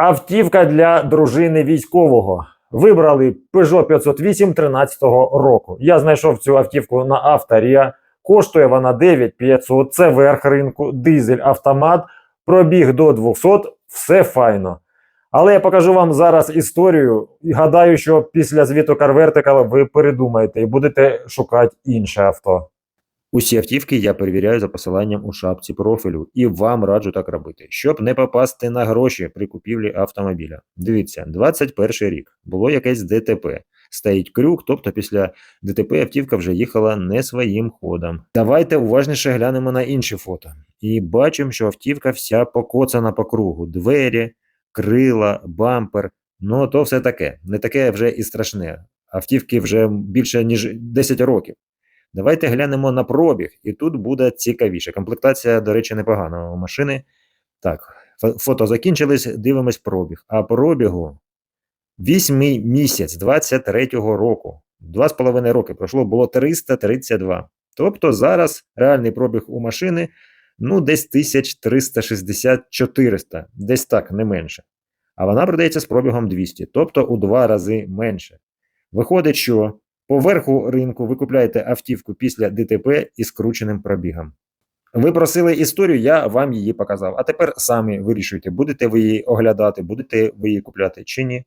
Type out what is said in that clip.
Автівка для дружини військового. Вибрали Peugeot 508 13 року. Я знайшов цю автівку на Авторія. Коштує вона 9500. Це верх ринку, дизель, автомат, пробіг до 200, все файно. Але я покажу вам зараз історію і гадаю, що після звіту Carvertical ви передумаєте і будете шукати інше авто. Усі автівки я перевіряю за посиланням у шапці профілю і вам раджу так робити, щоб не попасти на гроші при купівлі автомобіля. Дивіться, 21 рік було якесь ДТП. Стоїть крюк, тобто після ДТП автівка вже їхала не своїм ходом. Давайте уважніше глянемо на інші фото. І бачимо, що автівка вся покоцана по кругу: двері, крила, бампер. Ну то все таке, не таке вже і страшне. Автівки вже більше ніж 10 років. Давайте глянемо на пробіг, і тут буде цікавіше. Комплектація, до речі, непогана у машини. Так, фото закінчились, дивимось пробіг. А пробігу 8 місяць 23-го року. Два з половиною роки пройшло, було 332. Тобто зараз реальний пробіг у машини ну десь 1360-400, десь так, не менше. А вона продається з пробігом 200, тобто у два рази менше. Виходить, що по верху ринку ви купляєте автівку після ДТП із скрученим пробігом. Ви просили історію, я вам її показав. А тепер самі вирішуйте, будете ви її оглядати, будете ви її купляти чи ні.